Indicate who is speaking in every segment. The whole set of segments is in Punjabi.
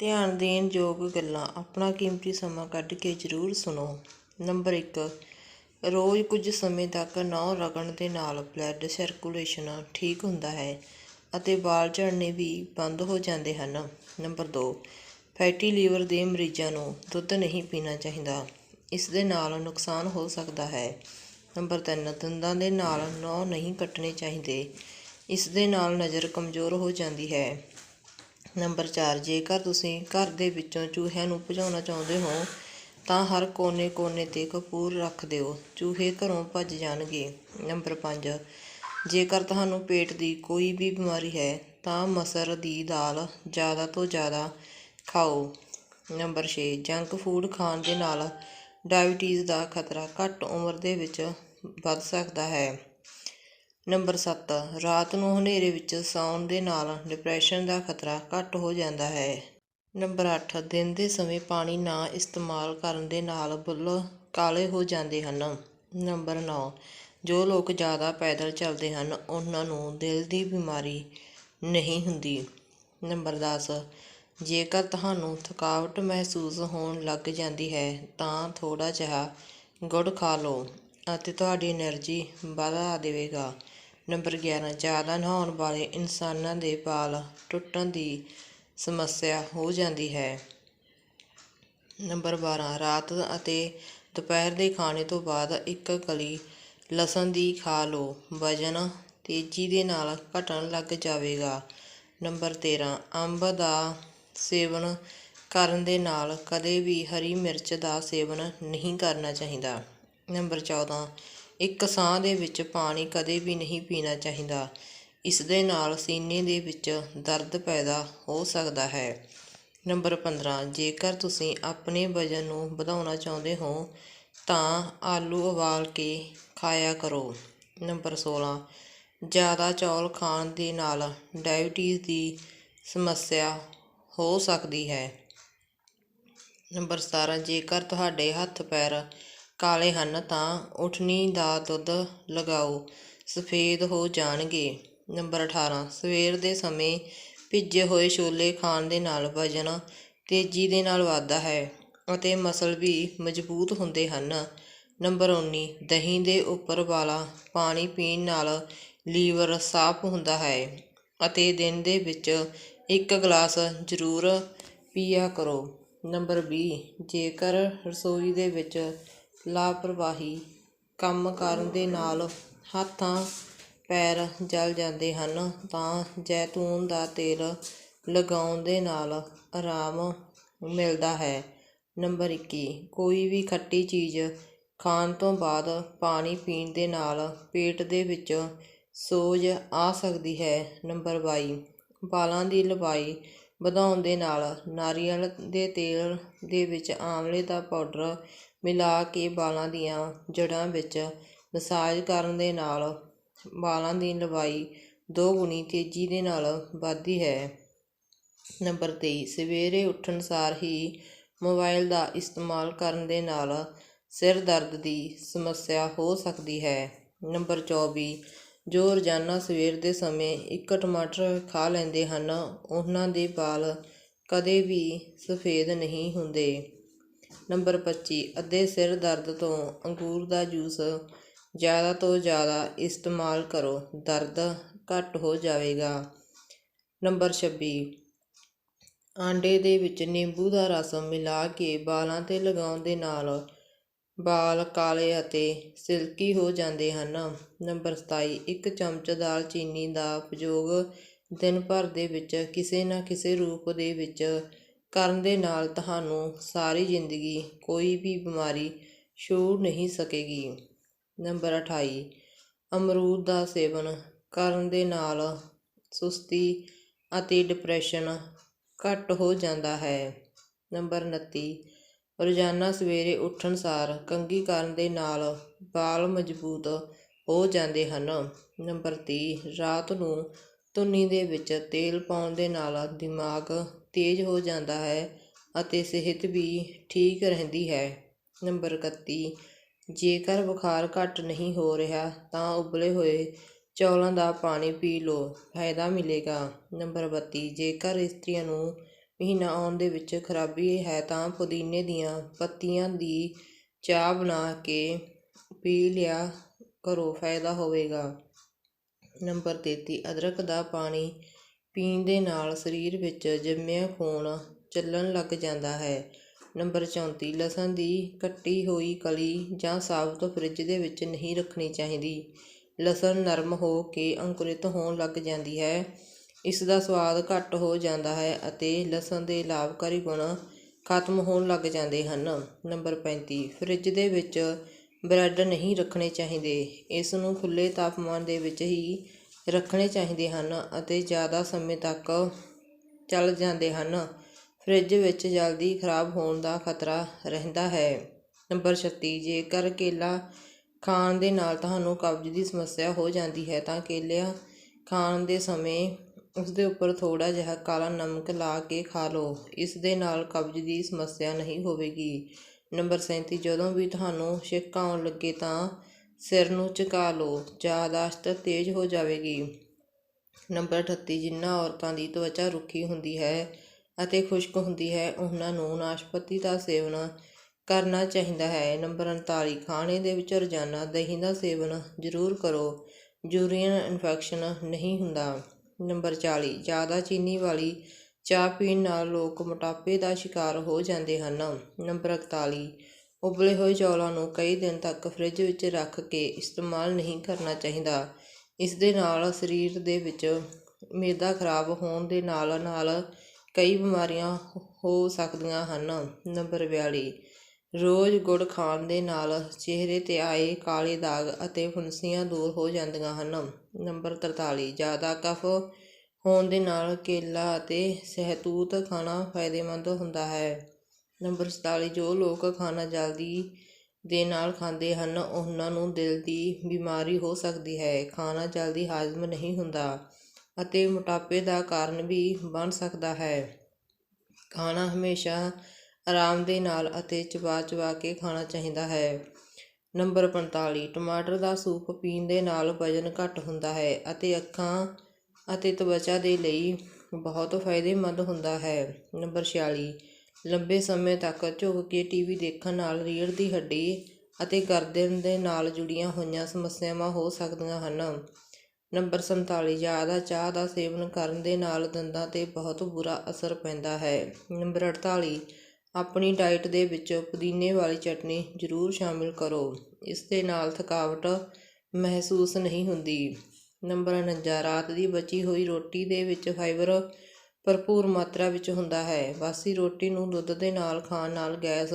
Speaker 1: ਧਿਆਨ ਦੇਣ ਯੋਗ ਗੱਲਾਂ ਆਪਣਾ ਕੀਮਤੀ ਸਮਾਂ ਕੱਢ ਕੇ ਜ਼ਰੂਰ ਸੁਣੋ। ਨੰਬਰ ਇੱਕ, ਰੋਜ਼ ਕੁਝ ਸਮੇਂ ਤੱਕ ਨਹੁੰ ਰਗੜਨ ਦੇ ਨਾਲ ਬਲੱਡ ਸਰਕੂਲੇਸ਼ਨ ਠੀਕ ਹੁੰਦਾ ਹੈ ਅਤੇ ਵਾਲ ਝੜਨੇ ਵੀ ਬੰਦ ਹੋ ਜਾਂਦੇ ਹਨ। ਨੰਬਰ 2 ਫੈਟੀ ਲੀਵਰ ਦੇ ਮਰੀਜ਼ਾਂ ਨੂੰ ਦੁੱਧ ਨਹੀਂ ਪੀਣਾ ਚਾਹੀਦਾ। ਇਸ ਦੇ ਨਾਲ ਨੁਕਸਾਨ ਹੋ ਸਕਦਾ ਹੈ। ਨੰਬਰ 3 ਦੰਦਾਂ ਦੇ ਨਾਲ ਨਹੁੰ ਨਹੀਂ ਕੱਟਣੇ ਚਾਹੀਦੇ। ਇਸ ਦੇ ਨਾਲ ਨਜ਼ਰ ਕਮਜ਼ੋਰ ਹੋ ਜਾਂਦੀ ਹੈ। ਨੰਬਰ 4 ਜੇਕਰ ਤੁਸੀਂ ਘਰ ਦੇ ਵਿੱਚੋਂ ਚੂਹਿਆਂ ਨੂੰ ਭਜਾਉਣਾ ਚਾਹੁੰਦੇ ਹੋ, ਤਾਂ ਹਰ ਕੋਨੇ-ਕੋਨੇ ਤੇ ਕਪੂਰ ਰੱਖ ਦਿਓ। ਚੂਹੇ ਘਰੋਂ ਭੱਜ ਜਾਣਗੇ। ਨੰਬਰ 5 ਜੇਕਰ ਤੁਹਾਨੂੰ ਪੇਟ ਦੀ ਕੋਈ ਵੀ ਬਿਮਾਰੀ ਹੈ, ਤਾਂ ਮਸਰ ਦੀ ਦਾਲ ਜ਼ਿਆਦਾ ਤੋਂ ਜ਼ਿਆਦਾ ਖਾਓ। ਨੰਬਰ 6 ਜੰਕ ਫੂਡ ਖਾਣ ਦੇ ਨਾਲ ਡਾਇਬਟੀਜ਼ ਦਾ ਖਤਰਾ ਘੱਟ ਉਮਰ ਦੇ ਵਿੱਚ ਵੱਧ ਸਕਦਾ ਹੈ। ਨੰਬਰ 7 ਰਾਤ ਨੂੰ ਹਨੇਰੇ ਵਿੱਚ ਸੌਣ ਦੇ ਨਾਲ ਡਿਪਰੈਸ਼ਨ ਦਾ ਖਤਰਾ ਘੱਟ ਹੋ ਜਾਂਦਾ ਹੈ। ਨੰਬਰ 8 ਦਿਨ ਦੇ ਸਮੇਂ ਪਾਣੀ ਨਾ ਇਸਤੇਮਾਲ ਕਰਨ ਦੇ ਨਾਲ ਬੁੱਲ ਕਾਲੇ ਹੋ ਜਾਂਦੇ ਹਨ। ਨੰਬਰ 9 ਜੋ ਲੋਕ ਜ਼ਿਆਦਾ ਪੈਦਲ ਚੱਲਦੇ ਹਨ, ਉਹਨਾਂ ਨੂੰ ਦਿਲ ਦੀ ਬਿਮਾਰੀ ਨਹੀਂ ਹੁੰਦੀ। ਨੰਬਰ 10 ਜੇਕਰ ਤੁਹਾਨੂੰ ਥਕਾਵਟ ਮਹਿਸੂਸ ਹੋਣ ਲੱਗ ਜਾਂਦੀ ਹੈ, ਤਾਂ ਥੋੜਾ ਜਿਹਾ ਗੁੜ ਖਾ ਲਓ ਅਤੇ ਤੁਹਾਡੀ એનર્ਜੀ ਵਧਾ ਦੇਵੇਗਾ। ਨੰਬਰ 11 ਜ਼ਿਆਦਾ ਨਹਾਉਣ ਵਾਲੇ ਇਨਸਾਨਾਂ ਦੇ ਵਾਲ ਟੁੱਟਣ ਦੀ ਸਮੱਸਿਆ ਹੋ ਜਾਂਦੀ ਹੈ। ਨੰਬਰ 12 ਰਾਤ ਅਤੇ ਦੁਪਹਿਰ ਦੇ ਖਾਣੇ ਤੋਂ ਬਾਅਦ ਇੱਕ ਕਲੀ ਲਸਣ ਦੀ ਖਾ ਲਓ। ਵਜਨ ਤੇਜ਼ੀ ਦੇ ਨਾਲ ਘਟਣ ਲੱਗ ਜਾਵੇਗਾ। ਨੰਬਰ 13 ਅੰਬ ਦਾ ਸੇਵਨ ਕਰਨ ਦੇ ਨਾਲ ਕਦੇ ਵੀ ਹਰੀ ਮਿਰਚ ਦਾ ਸੇਵਨ ਨਹੀਂ ਕਰਨਾ ਚਾਹੀਦਾ। ਨੰਬਰ 14 ਇੱਕ ਸਾਹ ਦੇ ਵਿੱਚ ਪਾਣੀ ਕਦੇ ਵੀ ਨਹੀਂ ਪੀਣਾ ਚਾਹੀਦਾ। ਇਸ ਦੇ ਨਾਲ ਸੀਨੇ ਦੇ ਵਿੱਚ ਦਰਦ ਪੈਦਾ ਹੋ ਸਕਦਾ ਹੈ। ਨੰਬਰ 15 ਜੇਕਰ ਤੁਸੀਂ ਆਪਣੇ ਵਜ਼ਨ ਨੂੰ ਵਧਾਉਣਾ ਚਾਹੁੰਦੇ ਹੋ, ਤਾਂ ਆਲੂ ਉਬਾਲ ਕੇ ਖਾਇਆ ਕਰੋ। ਨੰਬਰ 16 ਜ਼ਿਆਦਾ ਚੌਲ ਖਾਣ ਦੇ ਨਾਲ ਡਾਇਬਟੀਜ਼ ਦੀ ਸਮੱਸਿਆ ਹੋ ਸਕਦੀ ਹੈ। ਨੰਬਰ 17 ਜੇਕਰ ਤੁਹਾਡੇ ਹੱਥ ਪੈਰ ਕਾਲੇ ਹਨ ਤਾਂ ਉਠਣੀ ਦਾ ਦੁੱਧ ਲਗਾਓ, ਸਫੇਦ ਹੋ ਜਾਣਗੇ। ਨੰਬਰ 18 ਸਵੇਰ ਦੇ ਸਮੇਂ ਭਿੱਜੇ ਹੋਏ ਛੋਲੇ ਖਾਣ ਦੇ ਨਾਲ ਵਜਨ ਤੇਜ਼ੀ ਦੇ ਨਾਲ ਵੱਧਦਾ ਹੈ ਅਤੇ ਮਸਲ ਵੀ ਮਜ਼ਬੂਤ ਹੁੰਦੇ ਹਨ। ਨੰਬਰ 19 ਦਹੀਂ ਦੇ ਉੱਪਰ ਵਾਲਾ ਪਾਣੀ ਪੀਣ ਨਾਲ ਲੀਵਰ ਸਾਫ਼ ਹੁੰਦਾ ਹੈ ਅਤੇ ਦਿਨ ਦੇ ਵਿੱਚ ਇੱਕ ਗਲਾਸ ਜ਼ਰੂਰ ਪੀਆ ਕਰੋ। ਨੰਬਰ 20 ਜੇਕਰ ਰਸੋਈ ਦੇ ਵਿੱਚ ਲਾਪਰਵਾਹੀ ਕੰਮ ਕਰਨ ਦੇ ਨਾਲ ਹੱਥਾਂ, ਪੈਰ ਜਲ ਜਾਂਦੇ ਹਨ, ਤਾਂ ਜੈਤੂਨ ਦਾ ਤੇਲ ਲਗਾਉਣ ਦੇ ਨਾਲ ਆਰਾਮ ਮਿਲਦਾ ਹੈ। ਨੰਬਰ 21 ਕੋਈ ਵੀ ਖੱਟੀ ਚੀਜ਼ ਖਾਣ ਤੋਂ ਬਾਅਦ ਪਾਣੀ ਪੀਣ ਦੇ ਨਾਲ ਪੇਟ ਦੇ ਵਿੱਚ ਸੋਜ ਆ ਸਕਦੀ ਹੈ। ਨੰਬਰ ਬਾਈ, ਵਾਲਾਂ ਦੀ ਲੰਬਾਈ ਵਧਾਉਣ ਦੇ ਨਾਲ ਨਾਰੀਅਲ ਦੇ ਤੇਲ ਦੇ ਵਿੱਚ ਆਮਲੇ ਦਾ ਪਾਊਡਰ ਮਿਲਾ ਕੇ ਵਾਲਾਂ ਦੀਆਂ ਜੜ੍ਹਾਂ ਵਿੱਚ ਮਸਾਜ ਕਰਨ ਦੇ ਨਾਲ ਵਾਲਾਂ ਦੀ ਲੰਬਾਈ ਦੋਗੁਣੀ ਤੇਜ਼ੀ ਦੇ ਨਾਲ ਵੱਧਦੀ ਹੈ। ਨੰਬਰ 23 ਸਵੇਰੇ ਉੱਠਣ ਸਾਰ ਹੀ ਮੋਬਾਈਲ ਦਾ ਇਸਤੇਮਾਲ ਕਰਨ ਦੇ ਨਾਲ ਸਿਰ ਦਰਦ ਦੀ ਸਮੱਸਿਆ ਹੋ ਸਕਦੀ ਹੈ। ਨੰਬਰ 24 ਜੋ ਰੋਜ਼ਾਨਾ ਸਵੇਰ ਦੇ ਸਮੇਂ ਇੱਕ ਟਮਾਟਰ ਖਾ ਲੈਂਦੇ ਹਨ, ਉਹਨਾਂ ਦੇ ਵਾਲ ਕਦੇ ਵੀ ਸਫੇਦ ਨਹੀਂ ਹੁੰਦੇ। ਨੰਬਰ 25 ਅੱਧੇ ਸਿਰ ਦਰਦ ਤੋਂ ਅੰਗੂਰ ਦਾ ਜੂਸ ਜ਼ਿਆਦਾ ਤੋਂ ਜ਼ਿਆਦਾ ਇਸਤੇਮਾਲ ਕਰੋ, ਦਰਦ ਘੱਟ ਹੋ ਜਾਵੇਗਾ। ਨੰਬਰ 26 ਆਂਡੇ ਦੇ ਵਿੱਚ ਨਿੰਬੂ ਦਾ ਰਸ ਮਿਲਾ ਕੇ ਵਾਲਾਂ 'ਤੇ ਲਗਾਉਣ ਦੇ ਨਾਲ ਵਾਲ ਕਾਲੇ ਅਤੇ ਸਿਲਕੀ ਹੋ ਜਾਂਦੇ ਹਨ। ਨੰਬਰ 27 ਇੱਕ ਚਮਚ ਦਾਲਚੀਨੀ ਦਾ ਉਪਯੋਗ ਦਿਨ ਭਰ ਦੇ ਵਿੱਚ ਕਿਸੇ ਨਾ ਕਿਸੇ ਰੂਪ ਦੇ ਵਿੱਚ ਕਰਨ ਦੇ ਨਾਲ ਤੁਹਾਨੂੰ ਸਾਰੀ ਜ਼ਿੰਦਗੀ ਕੋਈ ਵੀ ਬਿਮਾਰੀ ਛੂਹ ਨਹੀਂ ਸਕੇਗੀ। ਨੰਬਰ 28 ਅਮਰੂਦ ਦਾ ਸੇਵਨ ਕਰਨ ਦੇ ਨਾਲ ਸੁਸਤੀ ਅਤੇ ਡਿਪਰੈਸ਼ਨ ਘੱਟ ਹੋ ਜਾਂਦਾ ਹੈ। ਨੰਬਰ 29 ਰੋਜ਼ਾਨਾ ਸਵੇਰੇ ਉੱਠਣ ਸਾਰ ਕੰਘੀ ਕਰਨ ਦੇ ਨਾਲ ਵਾਲ ਮਜ਼ਬੂਤ ਹੋ ਜਾਂਦੇ ਹਨ। ਨੰਬਰ ਤੀਹ, ਰਾਤ ਨੂੰ ਧੁੰਨੀ ਦੇ ਵਿੱਚ ਤੇਲ ਪਾਉਣ ਦੇ ਨਾਲ ਦਿਮਾਗ ਤੇਜ਼ ਹੋ ਜਾਂਦਾ ਹੈ ਅਤੇ ਸਿਹਤ ਵੀ ਠੀਕ ਰਹਿੰਦੀ ਹੈ। ਨੰਬਰ 31 ਜੇਕਰ ਬੁਖਾਰ ਘੱਟ ਨਹੀਂ ਹੋ ਰਿਹਾ ਤਾਂ ਉਬਲੇ ਹੋਏ ਚੌਲਾਂ ਦਾ ਪਾਣੀ ਪੀ ਲਓ, ਫਾਇਦਾ ਮਿਲੇਗਾ। ਨੰਬਰ 32 ਜੇਕਰ ਇਸਤਰੀਆਂ ਨੂੰ ਮਹੀਨਾ ਆਉਣ ਦੇ ਵਿੱਚ ਖਰਾਬੀ ਹੈ ਤਾਂ ਪੁਦੀਨੇ ਦੀਆਂ ਪੱਤੀਆਂ ਦੀ ਚਾਹ ਬਣਾ ਕੇ ਪੀ ਲਿਆ ਕਰੋ, ਫਾਇਦਾ ਹੋਵੇਗਾ। ਨੰਬਰ 33 ਅਦਰਕ ਦਾ ਪਾਣੀ ਪੀਣ ਦੇ ਨਾਲ ਸਰੀਰ ਵਿੱਚ ਜੰਮਿਆ ਖੂਨ ਚੱਲਣ ਲੱਗ ਜਾਂਦਾ ਹੈ। ਨੰਬਰ 34 ਲਸਣ ਦੀ ਕੱਟੀ ਹੋਈ ਕਲੀ ਜਾਂ ਸਾਬਤ ਫਰਿੱਜ ਦੇ ਵਿੱਚ ਨਹੀਂ ਰੱਖਣੀ ਚਾਹੀਦੀ। ਲਸਣ ਨਰਮ ਹੋ ਕੇ ਅੰਕੁਰਿਤ ਹੋਣ ਲੱਗ ਜਾਂਦੀ ਹੈ। ਇਸ ਦਾ ਸਵਾਦ ਘੱਟ ਹੋ ਜਾਂਦਾ ਹੈ ਅਤੇ ਲਸਣ ਦੇ ਲਾਭਕਾਰੀ ਗੁਣ ਖਤਮ ਹੋਣ ਲੱਗ ਜਾਂਦੇ ਹਨ। ਨੰਬਰ 35 ਫਰਿੱਜ ਦੇ ਵਿੱਚ ਬ੍ਰੈਡ ਨਹੀਂ ਰੱਖਣੇ ਚਾਹੀਦੇ। ਇਸ ਨੂੰ ਖੁੱਲ੍ਹੇ ਤਾਪਮਾਨ ਦੇ ਵਿੱਚ ਹੀ ਰੱਖਣੇ ਚਾਹੀਦੇ ਹਨ ਅਤੇ ਜ਼ਿਆਦਾ ਸਮੇਂ ਤੱਕ ਚੱਲ ਜਾਂਦੇ ਹਨ। ਫਰਿੱਜ ਵਿੱਚ ਜਲਦੀ ਖਰਾਬ ਹੋਣ ਦਾ ਖਤਰਾ ਰਹਿੰਦਾ ਹੈ। ਨੰਬਰ 36 ਜੇਕਰ ਕੇਲਾ ਖਾਣ ਦੇ ਨਾਲ ਤੁਹਾਨੂੰ ਕਬਜ਼ ਦੀ ਸਮੱਸਿਆ ਹੋ ਜਾਂਦੀ ਹੈ ਤਾਂ ਕੇਲਿਆਂ ਖਾਣ ਦੇ ਸਮੇਂ ਉਸ ਦੇ ਉੱਪਰ ਥੋੜਾ ਜਿਹਾ ਕਾਲਾ ਨਮਕ ਲਾ ਕੇ ਖਾ ਲਓ। ਇਸ ਦੇ ਨਾਲ ਕਬਜ਼ ਦੀ ਸਮੱਸਿਆ ਨਹੀਂ ਹੋਵੇਗੀ। ਨੰਬਰ 37 ਜਦੋਂ ਵੀ ਤੁਹਾਨੂੰ ਛਿੱਕ ਆਉਣ ਲੱਗੇ ਤਾਂ ਸਿਰ ਨੂੰ ਝੁਕਾ ਲਓ। ਯਾਦਾਸ਼ਤ ਤੇਜ਼ ਹੋ ਜਾਵੇਗੀ। ਨੰਬਰ 38 ਜਿਨ੍ਹਾਂ ਔਰਤਾਂ ਦੀ ਤਵਚਾ ਰੁੱਖੀ ਹੁੰਦੀ ਹੈ ਅਤੇ ਖੁਸ਼ਕ ਹੁੰਦੀ ਹੈ, ਉਹਨਾਂ ਨੂੰ ਨਾਸ਼ਪਤੀ ਦਾ ਸੇਵਨ ਕਰਨਾ ਚਾਹੀਦਾ ਹੈ। ਨੰਬਰ 39 ਖਾਣੇ ਦੇ ਵਿੱਚ ਰੋਜ਼ਾਨਾ ਦਹੀਂ ਦਾ ਸੇਵਨ ਜ਼ਰੂਰ ਕਰੋ। ਯੂਰੀਨ ਇਨਫੈਕਸ਼ਨ ਨਹੀਂ ਹੁੰਦਾ। ਨੰਬਰ 40 ਜ਼ਿਆਦਾ ਚੀਨੀ ਵਾਲੀ ਚਾਹ ਪੀਣ ਨਾਲ ਲੋਕ ਮੋਟਾਪੇ ਦਾ ਸ਼ਿਕਾਰ ਹੋ ਜਾਂਦੇ ਹਨ। ਨੰਬਰ 41 ਉਬਲੇ ਹੋਏ ਚੌਲਾਂ ਨੂੰ ਕਈ ਦਿਨ ਤੱਕ ਫਰਿੱਜ ਵਿੱਚ ਰੱਖ ਕੇ ਇਸਤੇਮਾਲ ਨਹੀਂ ਕਰਨਾ ਚਾਹੀਦਾ। ਇਸ ਦੇ ਨਾਲ ਸਰੀਰ ਦੇ ਵਿੱਚ ਮਿਹਦਾ ਖਰਾਬ ਹੋਣ ਦੇ ਨਾਲ ਨਾਲ ਕਈ ਬਿਮਾਰੀਆਂ ਹੋ ਸਕਦੀਆਂ ਹਨ। ਨੰਬਰ 42 ਰੋਜ਼ ਗੁੜ ਖਾਣ ਦੇ ਨਾਲ ਚਿਹਰੇ ਤੇ ਆਏ ਕਾਲੇ ਦਾਗ ਅਤੇ ਫੁੰਸੀਆਂ ਦੂਰ ਹੋ ਜਾਂਦੀਆਂ ਹਨ। ਨੰਬਰ 43 ਜ਼ਿਆਦਾ ਕਫ ਹੋਣ ਦੇ ਨਾਲ ਕੇਲਾ ਅਤੇ ਸਹਿਤੂਤ ਖਾਣਾ ਫਾਇਦੇਮੰਦ ਹੁੰਦਾ ਹੈ। ਨੰਬਰ 47 ਜੋ ਲੋਕ ਖਾਣਾ ਜਲਦੀ ਦੇ ਨਾਲ ਖਾਂਦੇ ਹਨ, ਉਹਨਾਂ ਨੂੰ ਦਿਲ ਦੀ ਬਿਮਾਰੀ ਹੋ ਸਕਦੀ ਹੈ। ਖਾਣਾ ਜਲਦੀ ਹਾਜ਼ਮ ਨਹੀਂ ਹੁੰਦਾ ਅਤੇ ਮੋਟਾਪੇ ਦਾ ਕਾਰਨ ਵੀ ਬਣ ਸਕਦਾ ਹੈ। ਖਾਣਾ ਹਮੇਸ਼ਾ ਆਰਾਮ ਦੇ ਨਾਲ ਅਤੇ ਚਬਾ ਚਬਾ ਕੇ ਖਾਣਾ ਚਾਹੀਦਾ ਹੈ। ਨੰਬਰ 45 ਟਮਾਟਰ ਦਾ ਸੂਪ ਪੀਣ ਦੇ ਨਾਲ ਵਜ਼ਨ ਘੱਟ ਹੁੰਦਾ ਹੈ ਅਤੇ ਅੱਖਾਂ ਅਤੇ ਤਵਚਾ ਦੇ ਲਈ ਬਹੁਤ ਫਾਇਦੇਮੰਦ ਹੁੰਦਾ ਹੈ। ਨੰਬਰ 46 ਲੰਬੇ ਸਮੇਂ ਤੱਕ ਝੁਕ ਕੇ ਟੀਵੀ ਦੇਖਣ ਨਾਲ ਰੀੜ੍ਹ ਦੀ ਹੱਡੀ ਅਤੇ ਗਰਦਨ ਦੇ ਨਾਲ ਜੁੜੀਆਂ ਹੋਈਆਂ ਸਮੱਸਿਆਵਾਂ ਹੋ ਸਕਦੀਆਂ ਹਨ। ਨੰਬਰ 47 ਜ਼ਿਆਦਾ ਚਾਹ ਦਾ ਸੇਵਨ ਕਰਨ ਦੇ ਨਾਲ ਦੰਦਾਂ 'ਤੇ ਬਹੁਤ ਬੁਰਾ ਅਸਰ ਪੈਂਦਾ ਹੈ। ਨੰਬਰ 48 ਆਪਣੀ ਡਾਈਟ ਦੇ ਵਿੱਚ ਪੁਦੀਨੇ ਵਾਲੀ ਚਟਨੀ ਜ਼ਰੂਰ ਸ਼ਾਮਿਲ ਕਰੋ। ਇਸ ਦੇ ਨਾਲ ਥਕਾਵਟ ਮਹਿਸੂਸ ਨਹੀਂ ਹੁੰਦੀ। ਨੰਬਰ 49 ਰਾਤ ਦੀ ਬਚੀ ਹੋਈ ਰੋਟੀ ਦੇ ਵਿੱਚ ਫਾਈਬਰ ਭਰਪੂਰ ਮਾਤਰਾ ਵਿੱਚ ਹੁੰਦਾ ਹੈ। ਬਾਸੀ ਰੋਟੀ ਨੂੰ ਦੁੱਧ ਦੇ ਨਾਲ ਖਾਣ ਨਾਲ ਗੈਸ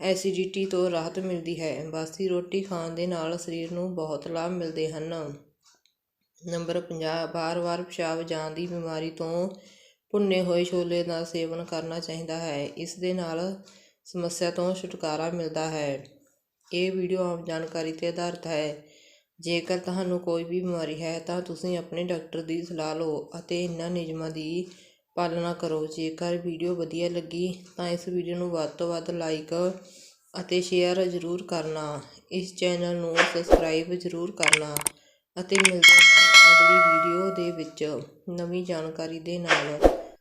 Speaker 1: ਐਸਿਡਿਟੀ ਤੋਂ ਰਾਹਤ ਮਿਲਦੀ ਹੈ। ਬਾਸੀ ਰੋਟੀ ਖਾਣ ਦੇ ਨਾਲ ਸਰੀਰ ਨੂੰ ਬਹੁਤ ਲਾਭ ਮਿਲਦੇ ਹਨ। ਨੰਬਰ 50 ਵਾਰ-ਵਾਰ ਪਿਸ਼ਾਬ ਜਾਣ ਦੀ ਬਿਮਾਰੀ ਤੋਂ ਭੁੰਨੇ ਹੋਏ ਛੋਲੇ ਦਾ ਸੇਵਨ ਕਰਨਾ ਚਾਹੀਦਾ ਹੈ। ਇਸ ਦੇ ਨਾਲ ਸਮੱਸਿਆ ਤੋਂ ਛੁਟਕਾਰਾ ਮਿਲਦਾ ਹੈ। ਇਹ ਵੀਡੀਓ ਆਮ ਜਾਣਕਾਰੀ ਤੇ ਆਧਾਰਿਤ ਹੈ। ਜੇਕਰ ਤੁਹਾਨੂੰ ਕੋਈ ਵੀ ਬਿਮਾਰੀ ਹੈ, ਤਾਂ ਤੁਸੀਂ ਆਪਣੇ ਡਾਕਟਰ ਦੀ ਸਲਾਹ ਲਓ ਅਤੇ ਇਹਨਾਂ ਨਿਯਮਾਂ ਦੀ ਪਾਲਣਾ ਕਰੋ। ਜੇਕਰ ਵੀਡੀਓ ਵਧੀਆ ਲੱਗੀ, ਤਾਂ ਇਸ ਵੀਡੀਓ ਨੂੰ ਵੱਧ ਤੋਂ ਵੱਧ ਲਾਈਕ ਅਤੇ ਸ਼ੇਅਰ ਜ਼ਰੂਰ ਕਰਨਾ। ਇਸ ਚੈਨਲ ਨੂੰ ਸਬਸਕ੍ਰਾਈਬ ਜ਼ਰੂਰ ਕਰਨਾ ਅਤੇ ਮਿਲਦੇ ਹਾਂ ਅਗਲੀ ਵੀਡੀਓ ਦੇ ਵਿੱਚ। ਨਵੀਂ ਜਾਣਕਾਰੀ ਦੇ ਨਾਲ।